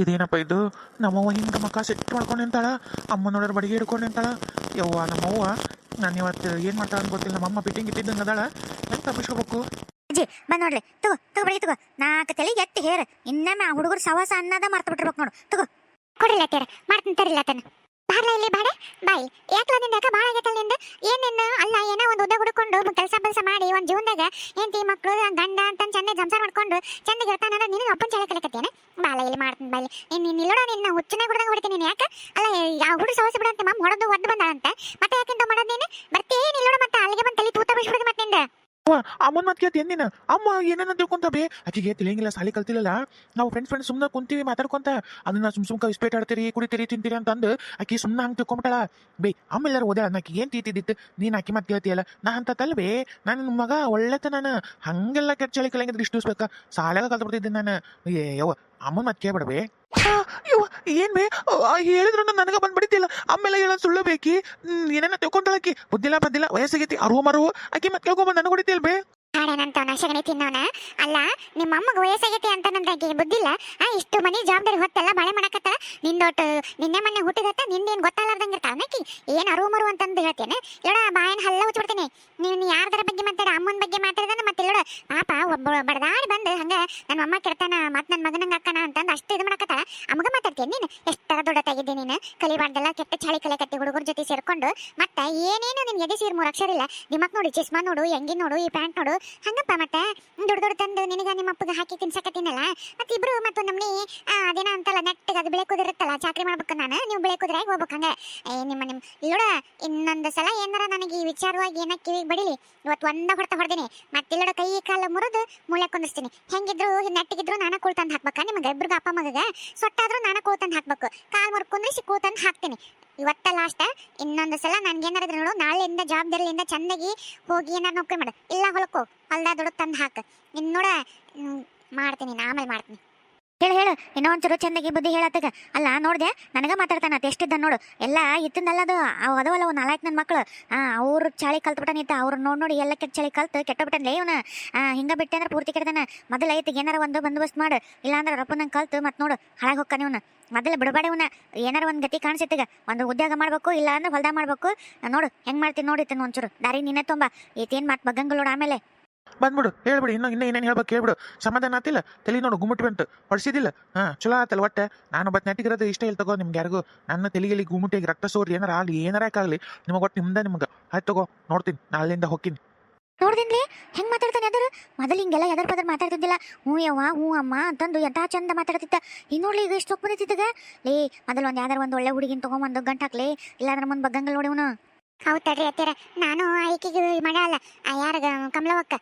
ಇದೇನಪ್ಪ ಇದು? ನಮ್ಮವ್ವ ಹಿಂಗೆ ಮಕ್ಕ ಸೆಟ್ ಮಾಡ್ಕೊಂಡು ನಿಂತಾಳ ಅಮ್ಮ ನೋಡ್ರ ಬಡಿಗೆ ಹಿಡ್ಕೊಂಡು ನಿಂತಾಳ. ಯವ್ವ, ನಮ್ಮವ್ವ, ನಾನು ಇವತ್ತು ಏನು ಮಾಡ್ತಾಳ ಅಂತ ಗೊತ್ತಿಲ್ಲ, ನಮ್ಮಮ್ಮ ಬಿಟ್ಟಿಂಗ್ ಇಟ್ಟಿದ್ದಂಗೆ ಅದಾಳ. ಹೆಂಗೆ ತಪ್ಪಿಸ್ಕೋಬೇಕು? ಅಜ್ಜಿ ಬಂದ್ ನೋಡ್ಲಿ ತಗೋ ತಗೋ ಬಡಿ ತಗೋ. ನಾಲ್ಕು ತಲೆ ಎತ್ತಿ ಹೇರ್. ಇನ್ನೊಮ್ಮೆ ಆ ಹುಡುಗರು ಸವಾಸ ಅನ್ನದ ಮರ್ತು ಬಿಟ್ಟಿರ್ಬೇಕು ನೋಡು. ತಗೋ. ಕೊಡಿಲ್ಲ ತೇರ ಮಾಡ್ತೀನಿ ತರಿಲ್ಲ ತನ್ನ ಬಾರ್ಲ ಇಲ್ಲಿ ಬಾಡೆ? ಬಾಯ್. ಯಾಕಲ ನಿಂದ ಯಾಕ ಭಾಳ ಆಗೈತಲ್ಲ ನಿಂದ? ನಿನ್ನ ಅಲ್ಲ, ಏನೋ ಒಂದು ಉದ್ದ ಹುಡುಕೊಂಡು ಕೆಲಸ ಬಲಸ ಮಾಡಿ ಒಂದು ಜೀವನದಾಗ ಹೆಂಡತಿ ಮಕ್ಕಳು ಗಂಡ ಅಂತ ಚಂದ ಸಂಸಾರ ಮಾಡ್ಕೊಂಡು ಚಂದ ಇರ್ತಾನಂದ್ರೆ ನಿನಗೆ ಒಪ್ಪನ್ ಚಳಿ ಕಲಿಕತ್ತೇನೆ ಬಾಲ, ಇಲ್ಲಿ ಮಾಡ್ತೀನಿ, ಬಾಲಿ. ನೀನು ನಿಲ್ಲೋಡ ನಿನ್ನ ಹುಚ್ಚನಾಗ ಹುಡುಗ ಹೊಡಿತೀನಿ ನೀನು ಯಾಕೆ? ಅಲ್ಲ, ಯಾವ ಹುಡುಗ ಸವಸ ಬಿಡಂತೆ ಮಮ್ಮ ಹೊಡೆದು, ಒದ್ದು ಬಂದಾಳಂತೆ. ಮತ್ತೆ ಯಾಕಿಂತ ಮಾಡೋದು ನೀನು? ಬರ್ತೀ ನಿಲ್ಲೋಡ ಮತ್ತೆ? ಅಲ್ಲಿಗೆ ಬಂದು ತಲೆ ತೂತ ಬಿಡ್ಬಿಡ್ದು ಮತ್ತೆ ನಿಂದ. ಅಮ್ಮನ ಮಾತು ಕೇಳ್ತಿ ನೀನು? ಅಮ್ಮ ಏನನ್ನ ತಿಳ್ಕೊಂತ ಬೇ. ಆಕಿಗೆ ತಿಳಿಯಂಗಿಲ್ಲ ಸಾಲಿ ಕಲ್ತಿಲ್ಲ ನಾವು ಫ್ರೆಂಡ್ಸ್ ಫ್ರೆಂಡ್ ಸುಮ್ಮನೆ ಕುಂತೀವಿ, ಮಾತಾಡ್ಕೊಂತ. ಅದನ್ನ ಸುಮ್ ಸುಮ್ಕ ವಿಸ್ಪೇಟ್ ಆಡ್ತೀರಿ, ಕುಡಿತೀರಿ, ತಿಂತೀರಿ ಅಂತಂದು ಆಕಿ ಸುಮ್ಮನೆ ಹಂಗೆ ತಿಳ್ಕೊಂಬಿಟ್ಟಾಳ. ಬೇ, ಅಮ್ಮ ಎಲ್ಲರೂ ಓದ್ಯಾಳ ನಾಕಿ ಏನು ತೀತಿದ್ದಿತ್ತು ನೀನು ಆಕಿ ಮಾತು ಕೇಳ್ತೀಯಲ್ಲ? ನಾ ಅಂತ ತಲ್ವೇ ನಾನು ನಿಮ್ಮ ಮಗ ಒಳ್ಳೆತ ನಾನು ಹಂಗೆಲ್ಲ ಕೆಟ್ಟ ಚಳಿ ಇಷ್ಟು ಬೇಕಾ? ಸಾಲಾಗ ಕಲ್ತ್ಬಿಡ್ತಿದ್ದೆ ನಾನು. ಏ, ಯವ್ವ ಅಮ್ಮನ ಮತ್ತೆ ಅಯ್ಯೋ ಏನ್ ಬೇ ಹೇಳಿದ್ರು ನನಗ ಬಂದ್ಬಿಡ್ತಿಲ್ಲ ಆಮೇಲೆ ಹೇಳೋ ಸುಳ್ಳು ಬೇಕಿ? ಏನೇನ ತಿಳ್ಕೊಂಡಾಕಿ ಬುದ್ಧಿಲ್ಲ ಬದ್ದಿಲ್ಲ ವಯಸ್ಸಾಗೈತಿ ಅರುವ ಮರು ಆಕಿ ಮತ್ತೆ ಕೇಳ್ಕೊಂಬಂದು ನನಗೆ ಹೊಡಿತಿಲ್ ಬೇ ಹಾಡೇನಂತ ಶಗಣಿ ತಿನ್ನೋನ? ಅಲ್ಲ ನಿಮ್ಮ ಅಮ್ಮಗ ವಯಸ್ಸಾಗೈತಿ ಅಂತ ನಂಗೆ ಬುದ್ಧಿಲ್ಲ? ಆ, ಇಷ್ಟು ಮನಿ ಜವಾಬ್ದಾರಿ ಹೊತ್ತೆಲ್ಲ, ಬಾಳೆ ಮಾಡಕತ್ತ? ನಿಂದೊಟ್ಟು ನಿನ್ನೆ ಮೊನ್ನೆ ಹುಟ್ಟಿದತ್ತ ನಿಂದೇನು ಗೊತ್ತಾಗ್ಲಾರ್ದಂಗ ಇರ್ತಾವ ನಕ್ಕಿ ಏನ್ ಅರು ಮರು ಅಂತಂದು ಹೇಳ್ತೇನೆ? ಇಡ ಬಾಯನ್ ಹಲ್ಲ ಉಚ್ಚಿಬಿಡ್ತೇನೆ ನೀನು ಯಾರ್ದರ ಬಗ್ಗೆ ಮಾತಾಡ, ಅಮ್ಮನ ಬಗ್ಗೆ ಮಾತಾಡಿದ ಮತ್ತೆ ಇಲ್ಲೋಡ? ಪಾಪ, ಒಬ್ಬ ಬಡದಾಡಿ ಬಂದು ಹಂಗೆ ನನ್ನ ಅಮ್ಮ ಕೆಡ್ತಾನ ಮತ್ ನನ್ನ ಮಗನಂಗ ಅಕ್ಕನ ಅಂತಂದು ಅಷ್ಟು ಇದು ಮಾಡಕತ್ತ ಅಮ್ಮಗ ಮಾತಾಡ್ತೀನಿ ನೀನು? ಎಷ್ಟರ ದೊಡ್ಡತಾಗಿದ್ದೆ ನೀನು? ಕಲಿಬಾರ್ದೆಲ್ಲ, ಕೆಟ್ಟ ಚಾಳಿ ಕಲೆ ಕಟ್ಟಿ ಹುಡುಗರ ಜೊತೆ ಸೇರ್ಕೊಂಡು, ಮತ್ತೆ ಏನೇನು ನಿನ್ ಎದೆ ಸೀರ್ ಮೂರು ಅಕ್ಷರ ಇಲ್ಲ? ದಿಮಕ್ ನೋಡು, ಚಸ್ಮಾ ನೋಡು ಹೆಂಗಿನ ನೋಡು, ಈ ಪ್ಯಾಂಟ್ ನೋಡು ಹಂಗಪ್ಪ ಮತ್ತೆ ದೊಡ್ಡ ದೊಡ್ಡ ತಂದು ನಿನಗ ನಿಮ್ಮ ಅಪ್ಪಗೆ ಹಾಕಿ ತಿನ್ಸಕತ್ತೀನಲ್ಲ? ಮತ್ತೆ ಇಬ್ರು ಮತ್ತು ನಮ್ಮನಿ ಅದೇನ ಅಂತಲ್ಲ, ನೆಟ್ಟಗೆ ಅದು ಬೆಳೆ ಕುದಿರುತ್ತಲ್ಲ ಚಾಕ್ರಿ ಮಾಡ್ಬೇಕು ನಾನು. ನೀವು ಬೆಳೆ ಕುದುರಾಗಿ ಹೋಗ್ಬೇಕು ಹಂಗೆ. ಏ, ನಿಮ್ಮ ನಿಮ್ಮ, ಇಲ್ಲೋಡ, ಇನ್ನೊಂದು ಸಲ ಏನಾರ ನನಗೆ ಈ ವಿಚಾರವಾಗಿ ಏನ ಕಿವಿಗೆ ಬಡಿಲಿ. ಇವತ್ತು ಒಂದ ಹೊಡೆತ ಹೊಡೆದಿನಿ. ಮತ್ತೆ ಇಲ್ಲೋಡ ಕೈ ಕಾಲು ಮುರಿದು ಮೂಳೆ ಕುಂದಿಸ್ತೀನಿ. ಹೆಂಗಿದ್ರು, ನೆಟ್ಟಿಗಿದ್ರು ನಾನು ಕೂಳ್ತಂದು ಹಾಕ್ಬೇಕಾ? ನಿಮಗೆ ಇಬ್ರಿಗೆ ಅಪ್ಪ ಮಗಗ ಸೊಟ್ಟಾದ್ರೂ ನಾನು ಕೂಳ್ ತಂದು ಹಾಕ್ಬೇಕು. ಕಾಲು ಮುರ್ಕೊಂಡ್ರೆ ಕುಂದಿಸಿ ಕೂಳ್ ತಂದು ಹಾಕ್ತೀನಿ. ಇವತ್ತ ಲಾಸ್ಟ್ ಇನ್ನೊಂದು ಸಲ ನನ್ಗೇನಾರ ಇದ್ರೆ ನೋಡು, ನಾಳೆಯಿಂದ ಜವಾಬ್ದಾರಿಯಿಂದ ಚೆನ್ನಾಗಿ ಹೋಗಿ ಏನಾರು ನೌಕರಿ ಮಾಡು. ಇಲ್ಲ ಹೊಲಕ್ಕೋ, ಹೊಲ್ದಾಗ ದುಡ್ಡು ತಂದು ಹಾಕು. ಇನ್ನು ನೋಡ ಮಾಡ್ತೀನಿ, ಆಮೇಲೆ ಮಾಡ್ತೀನಿ. ಹೇಳು ಹೇಳು. ಇನ್ನೂ ಒಂಚೂರು ಚಂದಾಗಿ ಬುದ್ಧಿ ಹೇಳತ್ತಗ. ಅಲ್ಲ, ನೋಡ್ದೆ, ನನಗ ಮಾತಾಡ್ತಾನ. ಎಷ್ಟಿದ್ದ ನೋಡು. ಎಲ್ಲ ಇತ್ತಿಂದಲ್ಲ ಅದು, ಅವು ಅದವಲ್ಲ ಒಂದು ನಾಲ್ಕು ನನ್ನ ಮಕ್ಕಳು ಅವ್ರ ಚಾಳಿ ಕಲ್ತ್ಬಿಟ್ಟಾನ ಇತ್ತ ಅವ್ರು ನೋಡಿ ನೋಡಿ ಎಲ್ಲ ಕೆಟ್ಟ ಚಳಿ ಕಲ್ತು ಕೆಟ್ಟಬಿಟ್ಟನ್ಲೇ ಇವನ. ಹಿಂಗ ಬಿಟ್ಟೆ ಅಂದ್ರೆ ಪೂರ್ತಿ ಕೆಡ್ತಾನ ಮೊದಲ ಐತಿಗೆ ಏನಾರ ಒಂದು ಬಂದೋಬಸ್ತ್ ಮಾಡು. ಇಲ್ಲಾಂದ್ರೆ ರಪ್ಪನಂಗೆ ಕಲ್ತು ಮತ್ತೆ ನೋಡು, ಹಾಳಾಗಿ ಹೋಗ್ತಾನೆ ಇವನ. ಮೊದಲು ಬಿಡಬೇಡ ಇವನ. ಏನಾರ ಒಂದು ಗತಿ ಕಾಣಿಸಿತ್ತಗ. ಒಂದು ಉದ್ಯೋಗ ಮಾಡಬೇಕು ಇಲ್ಲ ಅಂದ್ರೆ ಹೊಲ್ದಾಗ ಮಾಡ್ಬೇಕು. ನೋಡು, ಹೆಂಗೆ ಮಾಡ್ತೀನಿ ನೋಡಿತ್ತೇನು ಒಂಚೂರು. ದಾರಿ ನಿನ್ನೆ ತುಂಬ. ಈತೇನು ಮಾತು ಬಗ್ಗಂಗಳು ಆಮೇಲೆ. ಬಂದ್ಬಿಡು, ಹೇಳ್ಬಿಡು, ಇನ್ನೂ ಇನ್ನೂ ಏನೇನು ಹೇಳ್ಬೇಕು ಹೇಳ್ಬಿಡು ಸಮಾಧಾನ ಆತಿಲ್ಲ ತಲೆ ನೋಡು, ಗುಮ್ಮಟ್ ಬಂತು. ಹೊಡ್ಸಿದಿಲ್ಲ ಹಾಂ, ಚಲೋ ಆತಲ್ಲ ಒಟ್ಟೆ ನಾನು ಬತ್ ನೆಟ್ಟಿಗಿರೋದು ಇಷ್ಟ ಇಲ್ಲ ತಗೋ ನಿಮ್ಗೆ ಯಾರಿಗೂ. ನನ್ನ ತಲೆಗೆಲಿ ಗುಮ್ಮಟಿಗೆ ರಕ್ತ ಸೋರಿ ಏನಾರ ಆಗಲಿ ಏನಾರ ಆಗಲಿ ನಿಮಗೆ ಒಟ್ಟು ನಿಮ್ದ ನಿಮ್ಗೆ. ಆಯ್ತು ತಗೋ, ನೋಡ್ತೀನಿ ಅಲ್ಲಿಂದ ಹೋಗ್ತೀನಿ. ನೋಡ್ದಿನ್ಲಿ, ಹೆಂಗ್ ಮಾತಾಡ್ತಾನೆ ಅದರ? ಮೊದಲು ಹಿಂಗೆಲ್ಲ ಎದರ್ ಪದರ್ ಮಾತಾಡ್ತಿದ್ದಿಲ್ಲ. ಹ್ಞೂ ಯವ್ವ, ಹ್ಞೂ ಅಮ್ಮ ಅಂತಂದು ಎಂಥ ಚಂದ ಮಾತಾಡ್ತಿದ್ದ. ಈಗ ನೋಡ್ಲಿ, ಈಗ ಎಷ್ಟು ಬಂದಿತ್ತಿದ್ದಾಗ ಲೇ ಮೊದಲು ಒಂದು ಯಾವ್ದಾರ ಒಂದು ಒಳ್ಳೆ ಹುಡುಗಿನ ತೊಗೊಂಬಂದು ಗಂಟಾಕ್ಲಿ ಇಲ್ಲಾಂದ್ರೆ ಮುಂದೆ ಬಗ್ಗಂಗಲ್ ನೋಡಿವನು ಹೌದು ತಡ್ರಿ ಅತ್ತೀರ ನಾನು ಆಯ್ಕೆಗೆ ಮಾಡ ಅಲ್ಲ. ಯಾರ ಕಮಲವಕ್ಕ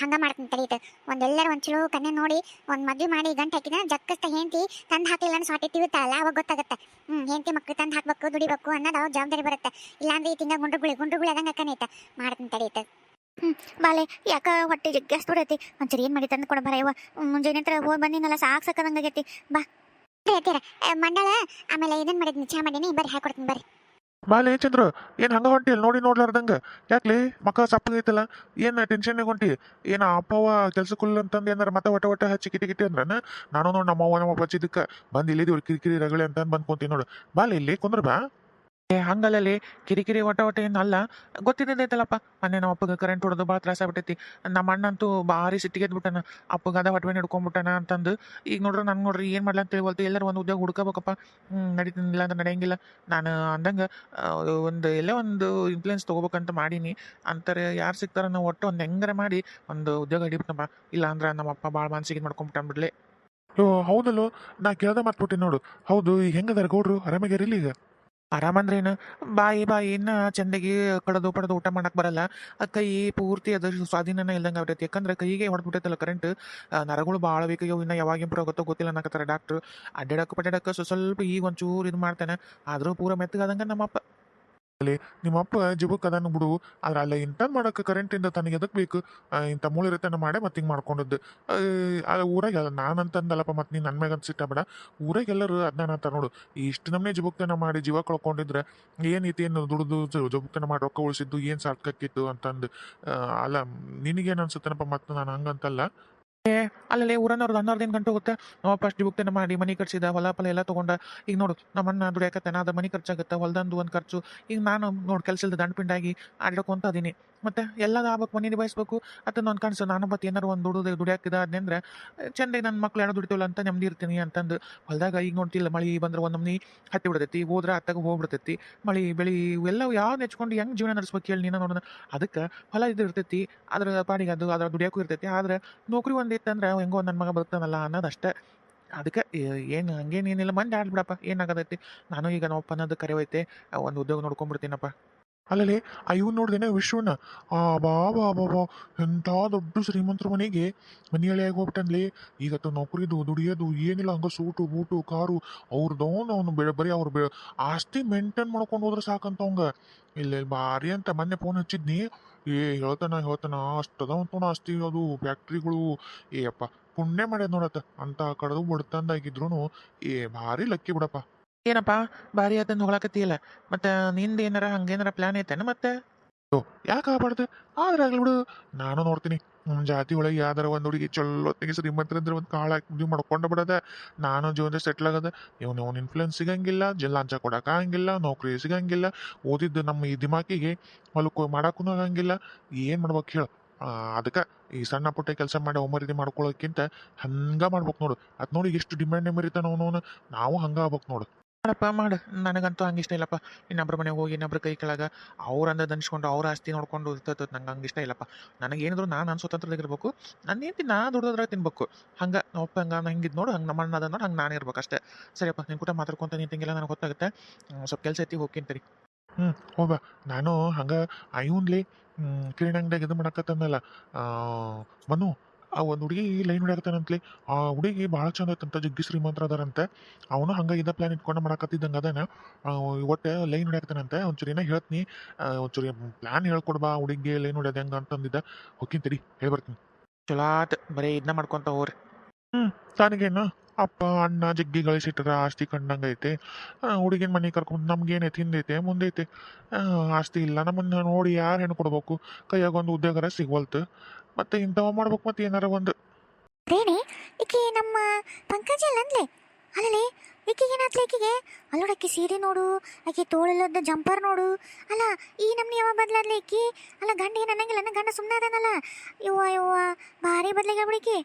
ಹಂಗ ಮಾಡ್ತೀನಿ ತಡೀತ ಒಂದೆಲ್ಲರ ಒಂದು ಚಲೋ ಕನ್ನೆ ನೋಡಿ ಒಂದ್ ಮದ್ವೆ ಮಾಡಿ ಗಂಟೆ ಹಾಕಿದ ಜಕ್ಕಸ್ತ ಹೆಂಡತಿ ತಂದ್ ಹಾಕಿಲ್ಲ ಅಂದ್ರೆ ಸಾಟಿ ತಿರುತ್ತಲ್ಲ ಅವಾಗ ಗೊತ್ತಾಗುತ್ತೆ. ಹ್ಞೂ ಹೆಂಡತಿ ಮಕ್ಳು ತಂದ್ ಹಾಕ್ಬೇಕು ದುಡಿಬೇಕು ಅನ್ನೋದು ಅವ್ರ ಜವಾಬ್ದಾರಿ ಬರುತ್ತೆ. ಇಲ್ಲಾಂದ್ರೆ ಈ ತಿಂಗ ಗುಂಡ್ರು ಗುಳಿ ಅದಂಗ ಅಕ್ಕನೈತೆ. ಮಾಡ್ತೀನಿ ತಡೀತ ಹ್ಮ್ ಬಾಲೆ ಯಾಕ ಹೊಟ್ಟೆ ಜಗ್ಗಸ್ ಬಿಡೈತಿ ಒಂಚೂರು ಏನ್ ಮಾಡಿ ತಂದು ಕೊಡ ಬರ ಮುಂಜಾನೆ ಹತ್ರ ಹೋಗಿ ಬಂದಿನಲ್ಲ ಸಾಕ್ ಸಾಕದಂಗಾಗೈತಿ ಬಾ. ಹೇಳ್ತೀರ ಮಂಡಳ ಆಮೇಲೆ ಇದನ್ ಮಾಡಿದ್ನಿ ಚಾ ಮಾಡಿನಿ ಬರ್ರಿ ಹಾಕೊಡ್ತೀನಿ ಬರ್ರಿ. ಬಾಲೆ ಚಂದ್ರ, ಏನು ಹಂಗ ಹೊಂಟಿ ನೋಡಿ ನೋಡ್ಲಾರ್ದಂಗ? ಯಾಕ್ಲಿ? ಮಕ್ಕ ಸಪ್ಪಗೈತಲ್ಲ ಏನು ಟೆನ್ಷನ್ ಹೊಂಟಿ? ಏನು ಅಪ್ಪವ ಕೆಲ್ಸಕ್ಕುಲ್ಲ ಅಂತಂದು ಏನಾರ ಮತ್ತೆ ಒಟ್ಟ ಒಟ್ಟ ಹಚ್ಚಿ ಕಿಟಿ ಕಿಟಿ ಅಂದ್ರ ನಾನು ನೋಡಿ ನಮ್ಮ ಅವ್ವ ನಮ್ಮ ಬಂದಿಲ್ಲ ಬಂದು ಇಲ್ಲಿದ್ದೀವಿ ಕಿರಿಕಿರಿ ರಗಳೆ ಅಂತ ಬಂದು ಕುಂತೀನಿ ನೋಡು. ಬಾಲೆ ಇಲ್ಲಿ ಕುಂದ್ರ ಬಾ. ಏ ಹಂಗಲ್ಲಲ್ಲಿ ಕಿರಿಕಿರಿ ಒಟ್ಟ ಏನು ಅಲ್ಲ. ಗೊತ್ತಿದ್ದೈತಲ್ಲಪ್ಪ ಮೊನ್ನೆ ನಮ್ಮ ಅಪ್ಪಗೆ ಕರೆಂಟ್ ಹೊಡೆದು ಭಾಳ ತ್ರಾಸ ಆಗ್ಬಿಟ್ಟೈತಿ. ನಮ್ಮ ಅಣ್ಣಂತೂ ಭಾರಿ ಸಿಟ್ಟಿಗೆ ಎದ್ಬಿಟ್ಟಾನ. ಅಪ್ಪಗೆ ಅದ ಹೊಟ್ಟೆ ಹಿಡ್ಕೊಂಡ್ಬಿಟ್ಟನ ಅಂತಂದು. ಈಗ ನೋಡ್ರಿ, ನಾನು ನೋಡ್ರಿ, ಏನು ಮಾಡ್ಲಂತ ಹೊಲ್ತು ಎಲ್ಲರೂ ಒಂದು ಉದ್ಯೋಗ ಹುಡ್ಕೋಬೇಕಪ್ಪ. ನಡೀತಿಲ್ಲ ಅಂದ್ರೆ ನಡೆಯಂಗಿಲ್ಲ. ನಾನು ಅಂದಂಗೆ ಒಂದು, ಎಲ್ಲೇ ಒಂದು ಇನ್ಫ್ಲೂಯೆನ್ಸ್ ತೊಗೋಬೇಕಂತ ಮಾಡೀನಿ. ಅಂತಾರೆ, ಯಾರು ಸಿಗ್ತಾರ ನಾವು ಒಟ್ಟು ಒಂದು ಹೆಂಗಾರ ಮಾಡಿ ಒಂದು ಉದ್ಯೋಗ ಹಿಡಿಬಿಟ್ಟಪ್ಪ ಇಲ್ಲ ಅಂದ್ರೆ ನಮ್ಮ ಅಪ್ಪ ಭಾಳ ಮನ್ಸಿಗೆ ಮಾಡ್ಕೊಂಬಿಟ್ಟಾನ್ಬಿಡ್ಲೆ ಓ, ಹೌದಲ್ಲೋ. ನಾ ಕೇಳ್ದ ಮಾತ್ಬಿಟ್ಟೆ ನೋಡು. ಹೌದು, ಈಗ ಹೆಂಗದಾರ ಗೌಡ್ರು? ಆರಾಮಾಗ್ಯಾರಿಲ್ಲ ಈಗ? ಆರಾಮಂದ್ರೇನು ಬಾಯಿ ಬಾಯಿ ಇನ್ನ ಚಂದಗಿ ಕಡದು ಪಡೆದು ಊಟ ಮಾಡಕ್ ಬರಲ್ಲ. ಆ ಕೈ ಪೂರ್ತಿ ಅದ್ರ ಸ್ವಾಧೀನನ ಇಲ್ಲಂಗ ಆಗ್ಬಿಟ್ಟೈತಿ ಯಾಕಂದ್ರೆ ಕೈಗೆ ಹೊಡೆದ್ಬಿಟ್ಟೈತಲ್ಲ ಕರೆಂಟ್ ನರಗಳು ಭಾಳ ಬೇಕಾಗ್ಯಾವ ಇನ್ನ ಯಾವಾಗ ಇಂಪ್ರೂವ್ ಆಗುತ್ತೋ ಗೊತ್ತಿಲ್ಲ ಅನ್ನಕತ್ತಾರ ಡಾಕ್ಟ್ರು ಅಡ್ಡಾಡಕ್ಕೆ ಪಡ್ಡಾಡಕ್ಕೆ ಸ್ವಲ್ಪ ಸ್ವಲ್ಪ ಈಗ ಒಂಚೂರು ಇದು ಮಾಡ್ತಾನೆ. ಆದರೂ ಪೂರ ಮೆತ್ತಗಾದಂಗೆ ನಮ್ಮಪ್ಪ. ನಿಮ್ಮ ಅಪ್ಪ ಜಿಬುಕ್ ಅದನ್ನು ಬಿಡು. ಆದ್ರೆ ಅಲ್ಲ ಇಂಥದ್ದು ಕರೆಂಟ್ ಕರೆಂಟಿಂದ ತನಗೆ ಎದಕ್ಕೆ ಬೇಕು? ಇಂಥ ಮೂಳೆ ರೀತಿಯನ್ನು ಮಾಡೇ ಮತ್ತೆ ಹಿಂಗೆ ಮಾಡ್ಕೊಂಡದ್ದು. ಆ, ಊರಾಗ ನಾನಂತಂದಲ್ಲಪ್ಪ ಮತ್ತೆ ನೀನು ನನ್ನ ಮ್ಯಾಗ ಅನ್ಸಿಟ್ಟ ಬೇಡ. ಊರಾಗೆಲ್ಲರೂ ಅದನ್ನ ಅಂತ ನೋಡು. ಇಷ್ಟು ನಮ್ಮನೆ ಜಿಬುಕ್ತನ ಮಾಡಿ ಜೀವ ಕಳ್ಕೊಂಡಿದ್ರೆ ಏನೈತಿ ಏನು ದುಡ್ದು ಜಬುಕ್ತನ ಮಾಡಿ ರೊಕ್ಕ ಉಳಿಸಿದ್ದು ಏನು ಸಾರ್ಥಕ್ಕಿತ್ತು ಅಂತಂದು. ಅಲ್ಲ ನಿನಗೇನು ಅನ್ಸುತ್ತೇನಪ್ಪ ಮತ್ತೆ ನಾನು ಹಂಗಂತಲ್ಲ ಏ, ಅಲ್ಲಲ್ಲಿ ಊರನ್ನವ್ರದ್ದು ದಿನ ಗಂಟೆ ಹೋಗುತ್ತೆ. ನಾವು ಫಸ್ಟ್ ಬುಕ್ತೇನೆ ಮಾಡಿ ಮನೆ ಕಟ್ಸಿದ ಹೊಲ ಫಲ ಎಲ್ಲ ತೊಗೊಂಡ. ಈಗ ನೋಡು ನಮ್ಮ ಅಣ್ಣ ದುಡಿಯಾಕತ್ತಾನ, ಅದ ಮನೆ ಖರ್ಚಾಗುತ್ತೆ, ಹೊಲ್ದಂದು ಒಂದು ಖರ್ಚು. ಈಗ ನಾನು ನೋಡಿ ಕೆಲಸದ ದಂಡಪಿಂಡಾಗಿ ದಂಡ ಪಿಂಡಾಗಿ ಆಡ್ಕೊಂತ ಅದೀನಿ ಮತ್ತೆ ಎಲ್ಲ ಆಗ್ಬೇಕು ಮನೆ ನಿಭಾಯಿಸ್ಬೇಕು ಅದನ್ನ ಒಂದು ಕನಸು, ನಾನು ಮತ್ತೆ ಏನಾರು ಒಂದು ದುಡಿದು ದುಡಿಯಾಕಿದ ಅದನ್ನೆಂದ್ರೆ ಚಂದ ನನ್ನ ಮಕ್ಳು ಯಾರು ದುಡಿತೀವಲ್ಲ ಅಂತ ನೆಮ್ಮದಿ ಇರ್ತೀನಿ ಅಂತಂದು. ಹೊಲದಾಗ ಈಗ ನೋಡ್ತಿಲ್ಲ, ಮಳೆ ಬಂದ್ರೆ ಒಂದು ನಮ್ನಿ ಹತ್ತಿ ಬಿಡ್ತೈತಿ, ಹೋದ್ರೆ ಹತ್ತಾಗ ಹೋಗ್ಬಿಡ್ತೈತಿ ಮಳೆ, ಬೆಳಿ ಇವೆಲ್ಲ ಯಾವ್ದು ನೆಚ್ಕೊಂಡು ಹೆಂಗೆ ಜೀವನ ನಡೆಸ್ಬೇಕು ಹೇಳಿ ನೀನು ನೋಡೋಣ. ಅದಕ್ಕೆ ಹೊಲ ಇದು ಇರ್ತೈತಿ, ಅದ್ರ ಪಾಡಿಗೆ ಅದು, ಅದ್ರ ದುಡಿಯೋಕ್ಕೂ ಇರ್ತೈತಿ. ಆದ್ರೆ ನೌಕರಿ ಒಂದು ಇತ್ತಂದ್ರೆ ಹೆಂಗೋ ನನ್ನ ಮಗ ಬದುಕ್ತಾನಲ್ಲ ಅನ್ನೋದಷ್ಟೇ ಅದಕ್ಕೆ ಏನು ಹಂಗೇನೇನಿಲ್ಲ ಮಂದಿ ಆಡ್ಬಿಡಪ್ಪ. ಏನಾಗದೈತಿ ನಾನು ಈಗ ನಮ್ಮ ಅನ್ನೋದು ಕರೆವೈತೆ ಒಂದು ಉದ್ಯೋಗ ನೋಡ್ಕೊಂಡ್ಬಿಡ್ತೀನಪ್ಪ. ಅಲ್ಲಲ್ಲಿ ಆ ಇವ್ನು ನೋಡ್ದೇನೆ ವಿಶ್ವನ ಆ ಬಾ ಬಾ ಬಾ ಎಂಥ ದೊಡ್ಡ ಶ್ರೀಮಂತರ ಮನೆಗೆ ಮನೆಯಳೆ ಹೋಗ್ಬಿಟ್ಟನ್ಲಿ ಈಗತ್ತು ನೌಕರಿದು, ದುಡಿಯೋದು, ಏನಿಲ್ಲ, ಹಂಗ ಸೂಟು, ಬೂಟು, ಕಾರು ಅವ್ರದವನು ಅವನು ಬೆಳೆ, ಬರೀ ಅವ್ರು ಬೆ ಆಸ್ತಿ ಮೇಂಟೈನ್ ಮಾಡ್ಕೊಂಡು ಹೋದ್ರೆ ಸಾಕಂತ ಅವಂಗ. ಇಲ್ಲ ಭಾರಿ ಅಂತ ಮೊನ್ನೆ ಫೋನ್ ಹಚ್ಚಿದ್ನಿ. ಏ, ಹೇಳ್ತಾನ ಹೇಳ್ತಾನ, ಅಷ್ಟದ ಆಸ್ತಿ ಅದು ಫ್ಯಾಕ್ಟ್ರಿಗಳು ಏ, ಅಪ್ಪ, ಪುಣ್ಯ ಮಾಡ್ಯದ ನೋಡತ್ತ, ಅಂತ ಕಡದು ಬಡ್ತಂದಾಗಿದ್ರು ಏ, ಭಾರಿ ಲಕ್ಕಿ ಬಿಡಪ್ಪ. ಏನಪ್ಪ, ಭಾರಿ ಅದನ್ನ ಹೊಗಳಕತ್ತೀಯಲ್ಲ ಮತ್ತೆ ನಿಂದ ಏನಾರ ಹಂಗೇನಾರ ಪ್ಲಾನ್ ಐತೇನ ಮತ್ತೆ? ಯಾಕೆ ಆಗ್ಬಾರ್ದು ಆದ್ರೆ ಆಗ್ಲಿ ಬಿಡು. ನಾನು ನೋಡ್ತೀನಿ. ನಮ್ಮ ಜಾತಿ ಒಳಗೆ ಯಾವ್ದಾರ ಒಂದು ಹುಡುಗಿ ಚಲೋ ಚಲೋತ್ತಿಗೆ ಶ್ರೀಮಂತರಿದ್ರೆ ಒಂದು ಕಾಳು ಇದು ಮಾಡ್ಕೊಂಡು ಬಿಡೋದ, ನಾನು ಜೀವನ ಸೆಟ್ಲ್ ಆಗದ, ಇವನು ಇವ್ನ ಇನ್ಫ್ಲುಯೆನ್ಸ್ ಸಿಗಂಗಿಲ್ಲ ಜಿಲ್ಲಾಂಚ ಲಂಚ ಕೊಡಕ್ಕೆ ಆಗಂಗಿಲ್ಲ, ನೌಕರಿ ಸಿಗಂಗಿಲ್ಲ, ಓದಿದ್ದು ನಮ್ಮ ಈ ದಿಮಾಕಿಗೆ ಹೊಲಕ್ಕೆ ಮಾಡಕ್ಕೂ ಆಗಂಗಿಲ್ಲ. ಏನು ಮಾಡ್ಬೇಕು ಹೇಳು. ಅದಕ್ಕೆ ಈ ಸಣ್ಣ ಪುಟ್ಟ ಕೆಲಸ ಮಾಡಿ ಒಮ್ಮರಿದಿ ಮಾಡ್ಕೊಳ್ಳೋಕ್ಕಿಂತ ಹಂಗೆ ಮಾಡ್ಬೇಕು ನೋಡು. ಅದು ನೋಡಿ ಎಷ್ಟು ಡಿಮ್ಯಾಂಡ್ ಮರಿತಾನ ಅವನು ನಾವು ಹಂಗೆ ಆಗ್ಬೇಕು ನೋಡು. ಮಾಡಪ್ಪ ಮಾಡು. ನನಗಂತೂ ಹಂಗೆ ಇಷ್ಟ ಇಲ್ಲಪ್ಪ. ಇನ್ನೊಬ್ರ ಮನೆಗೆ ಹೋಗಿ ಇನ್ನೊಬ್ರ ಕೈ ಕೆಳಗ ಅವ್ರ ಅಂದ ದನ್ಸ್ಕೊಂಡು ಅವ್ರ ಆಸ್ತಿ ನೋಡ್ಕೊಂಡು ಇರ್ತದ ನಂಗೆ ಹಂಗೆ ಇಷ್ಟ ಇಲ್ಲಪ್ಪ. ನನಗೆ ಏನಿದ್ರು ನಾನು ನನ್ನ ಸ್ವತಂತ್ರದಾಗಿರ್ಬೇಕು ನಾನು ಏನು ನಾ ದುಡ್ಡೋದ್ರಾಗ ತಿನ್ಬೇಕು. ಹಂಗೆ ನಮ್ಮಪ್ಪ ಹಂಗೆ ಹೆಂಗಿದ್ ನೋಡು. ಹಂಗೆ ನಮ್ಮ ಅದ ನೋಡಿ. ಹಂಗೆ ನಾನು ಇರ್ಬೇಕು ಅಷ್ಟೇ. ಸರಿಯಪ್ಪ ನಿನ್ನ ಕೂಡ ಮಾತಾಡ್ಕೊಂತ ನಿಂತಿಂಗಿಲ್ಲ ನನಗೆ ಗೊತ್ತಾಗುತ್ತೆ. ಸ್ವಲ್ಪ ಕೆಲಸ ಐತಿ ಹೋಗ್ಕಿಂತರಿ ಹ್ಞೂ ಹೋಗ ನಾನು ಹಂಗೆ ಐವನ್ಲಿ ಕಿರಣ ಅಂಗಡಿಯಾಗ ಇದು ಮಾಡಕತ್ತಂದಲ್ಲ. ಮನು ಆ ಒಂದು ಹುಡುಗಿ ಲೈನ್ ಹೊಡ್ಯಾಕತ್ತಾನಂತ್ಲಿ ಆ ಹುಡುಗಿ ಭಾಳ ಚಂದ ಐತಂತ ಜಗ್ಗಿ ಶ್ರೀಮಂತರ ಅದಾರಂತೆ. ಅವನು ಹಂಗೆ ಇದ ಪ್ಲಾನ್ ಇಟ್ಕೊಂಡು ಮಾಡಾಕತ್ತಿದ್ದಂಗೆ ಅದಾನ. ಒಟ್ಟು ಲೈನ್ ಹೊಡ್ಯಾಕತ್ತಾನಂತೆ. ಒಂಚೂರಿನ ಹೇಳ್ತೀನಿ ಒಂಚೂರಿ ಪ್ಲಾನ್ ಹೇಳ್ಕೊಡ್ಬಾ ಹುಡುಗಿ ಲೈನ್ ಹೊಡ್ಯೋದು ಹೆಂಗೆ ಅಂತಂದಿದ್ದ ಹೋಗ್ತೀನಿ ಹೇಳಿ ಬರ್ತೀನಿ. ಚಲೋ ಆತ ಬರೀ ಇದನ್ನ ಮಾಡ್ಕೊಂತ ಹೋಗ್ರಿ. ತನಗೇನು ಅಪ್ಪ ಅಣ್ಣ ಜಗ್ಗಿ ಗಳಿಸಿಟ್ರ ಆಸ್ತಿ ಕಂಡಂಗೈತೆ ಹುಡುಗಿನ ಮನೆ ಕರ್ಕೊಂಡು ನಮ್ಗೇನೈತೆ ಹಿಂದೈತೆ ಮುಂದೈತೆ ಆಸ್ತಿ ಇಲ್ಲ ನಮ್ಮನ್ನ ನೋಡಿ ಯಾರು ಹೆಣ್ಣು ಕೊಡ್ಬೇಕು? ಕೈಯಾಗ ಒಂದು ಉದ್ಯೋಗರ ಸಿಗ್ವಲ್ತು. ಮತ್ತೆ ಇಂಥವ ಮಾಡ್ಬೇಕು ಮತ್ತೆ ಏನಾರ ಒಂದು. ಅದೇನೆ ಈಕೆ ನಮ್ಮ ಪಂಕಜ ಅಲ್ಲ ಅಂದ್ಲೆ? ಅಲ್ಲಲೇ ಈಕೆಗೆ ಏನಾತ್ಲೆ ಈಕೆಗೆ? ಅಲ್ಲೋಡ ಆಕೆ ಸೀರೆ ನೋಡು ಆಕೆ ತೋಳಲ್ಲದ ಜಂಪರ್ ನೋಡು. ಅಲ್ಲ ಈ ನಮ್ನಿ ಯಾವ ಬದ್ಲಾದ್ಲೆ ಈಕಿ? ಅಲ್ಲ ಗಂಡ ಏನು ಅನ್ನಂಗಿಲ್ಲ ನನ್ನ ಗಂಡ ಸುಮ್ಮನೆ ಅದಾನಲ್ಲ. ಯುವ ಯವ್ವ ಭಾರಿ ಬದ್ಲಿಗೆ ಬಿಡಿಕಿ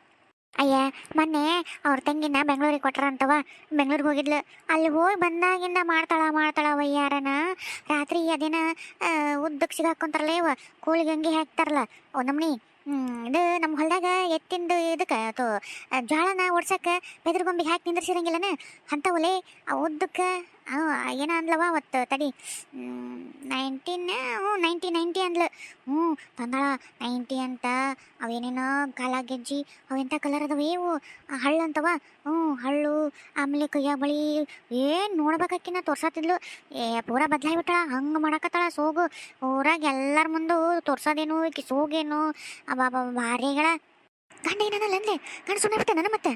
ಅಯ್ಯ ಮೊನ್ನೆ ಅವ್ರ ತಂಗಿನ ಬೆಂಗಳೂರಿಗೆ ಕೊಟ್ರ ಅಂತವ ಬೆಂಗಳೂರಿಗೆ ಹೋಗಿದ್ಲು. ಅಲ್ಲಿ ಹೋಗಿ ಬಂದಾಗಿಂದ ಮಾಡ್ತಾಳ ಮಾಡ್ತಾಳ ವಯ್ಯಾರನ ರಾತ್ರಿ ಅದೇನ ಉದ್ದಕ್ಕೆ ಸಿಗಾಕೊಂತಾರಲ್ಲ ಇವ ಕೋಳಿಗೆ ಹಂಗೆ ಹಾಕ್ತಾರಲ್ಲ ಹ್ಮ್, ಇದು ನಮ್ಮ ಹೊಲದಾಗ ಎತ್ತಿಂದು ಇದಕ್ಕೆ ಅದು ಜ್ವಾಳನ ಓಡ್ಸಕ್ಕೆ ಬೆದರ್ಗೊಂಬಿಗೆ ಹಾಕಿ ನಿಂದ್ರಿಸಿರಂಗಿಲ್ಲನ? ಅಂಥವಲೇ ಆ ಉದ್ದಕ್ಕೆ ಏನ ಅಂದ್ಲವ ಅವತ್ತು ತಡಿ. ನೈನ್ಟೀನ್ ಹ್ಞೂ ನೈಂಟಿ ನೈಂಟಿ ಅಂದ್ಲು. ಹ್ಞೂ ತಂದಾಳ ನೈಂಟಿ ಅಂತ. ಅವೇನೇನೋ ಕಾಲ ಗೆಜ್ಜಿ ಅವೆಂಥ ಕಲರ್ ಅದಾವ ಆ, ಹಳ್ಳು ಅಂತವ? ಹ್ಞೂ ಹಳ್ಳು ಆಮೇಲೆ ಕೈಯ ಬಳಿ ಏನು ನೋಡ್ಬೇಕಾಕಿನ ತೋರ್ಸತ್ತಿದ್ಲು ಏ ಪೂರ ಬದಲಾಗ್ಬಿಟ್ಟಾಳ ಹಂಗೆ ಮಾಡಕತ್ತಾಳ ಸೋಗು. ಊರಾಗ ಎಲ್ಲರ ಮುಂದೆ ತೋರ್ಸೋದೇನು ಈಕಿ ಸೋಗೇನು ಅಬ್ಬಾ ಏನಲ್ಲ ಅಂದ್ಲೆ ಗಂಡ ಸುಮ್ಮನೆ ಬಿಟ್ಟೆ ನನ್ನ ಮತ್ತೆ?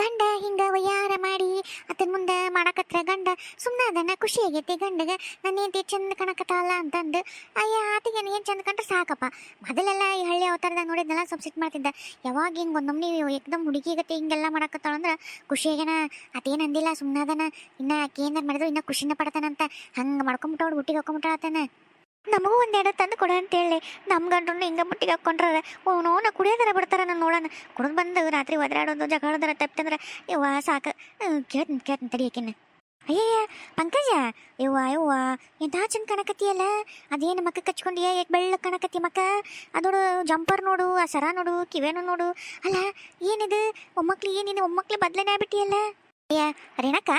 ಗಂಡ ಹಿಂಗ ವಯ್ಯಾರ ಮಾಡಿ ಅತನ ಮುಂದೆ ಮಾಡಕತ್ರ ಗಂಡ ಸುಮ್ಮನೆ ಅದನ್ನ ಖುಷಿ ಆಗೈತಿ ಗಂಡಗ ನನ್ನ ಹೆಂಡತಿ ಚಂದ ಕಾಣಕತ್ತಾಳ ಅಂತಂದು, ಅಯ್ಯ ಆತಿಗೆ ಏನು ಚಂದ ಕಂಡ್ರೆ ಸಾಕಪ್ಪ. ಮೊದಲೆಲ್ಲ ಈ ಹಳ್ಳಿ ಅವತಾರದಾಗ ನೋಡಿದ್ನೆಲ್ಲ ಸಿಟ್ಟು ಮಾಡ್ತಿದ್ದ. ಯಾವಾಗ ಹಿಂಗೆ ಒಂದೊಮ್ಮೆ ಏಕದಮ್ ಹುಡುಗಿಗತ್ತೆ ಗತಿ ಹಿಂಗೆಲ್ಲ ಮಾಡಕತ್ತಾಳ ಅಂದ್ರೆ ಖುಷಿಯಾಗೇನ, ಅತೇನು ಅಂದಿಲ್ಲ ಸುಮ್ಮನೆ ಅದನ ಇನ್ನ ಆಕಿ ಮಾಡಿದ್ರು ಇನ್ನ ಖುಷಿನ ಪಡ್ತಾನಂತ, ಹಂಗೆ ಮಾಡ್ಕೊಂಬಿಟ್ಟವಳು, ಹುಟ್ಟಿಗೆ ಹಾಕೊಂಬಿಟ್ಟಾಳ ಆತನ. ನಮಗೂ ಒಂದೆರಡು ತಂದು ಕೊಡ ಅಂತ ಹೇಳಿ. ನಮ್ಮ ಗಂಡ್ರು ಹಿಂಗೆ ಮುಟ್ಟಿಗೆ ಹಾಕ್ಕೊಂಡ್ರೆ ಅವನವನ ಕುಡಿಯೋದರ ಬಿಡ್ತಾರ ನಾನು ನೋಡೋಣ. ಕುಡಿದು ಬಂದು ರಾತ್ರಿ ಒದರಾಡೋದು, ಜಗಳದರ ತಪ್ಪಿತಂದ್ರೆ ಇವ್ವ ಸಾಕು. ಕೇಳ್ತೀನಿ ಕೇಳ್ತೀನಿ ತಡಿಯಕಿನ್ನ ಅಯ್ಯಯ್ಯ, ಪಂಕಜ. ಯವ್ವ ಯವ್ವ ಎಂಥ ಚಂದ ಕಾಣಕತ್ತೀಯಲ್ಲ ಅದೇನು ಮಕ್ಕ ಕಚ್ಕೊಂಡಿಯ? ಏಕ್ ಬೆಳ್ಳ ಕಾಣಕತ್ತಿ ಮಕ್ಕ? ಅದೋಡು ಜಂಪರ್ ನೋಡು, ಆ ಸರ ನೋಡು ಕಿವೇನು ನೋಡು. ಅಲ್ಲ, ಏನಿದು? ಒಮ್ಮಕ್ಳು ಏನಿದೆ? ಒಮ್ಮಕ್ಳು ಬದಲನೇ ಆಗ್ಬಿಟ್ಟಿಯಲ್ಲ? ರೇಣಕ್ಕ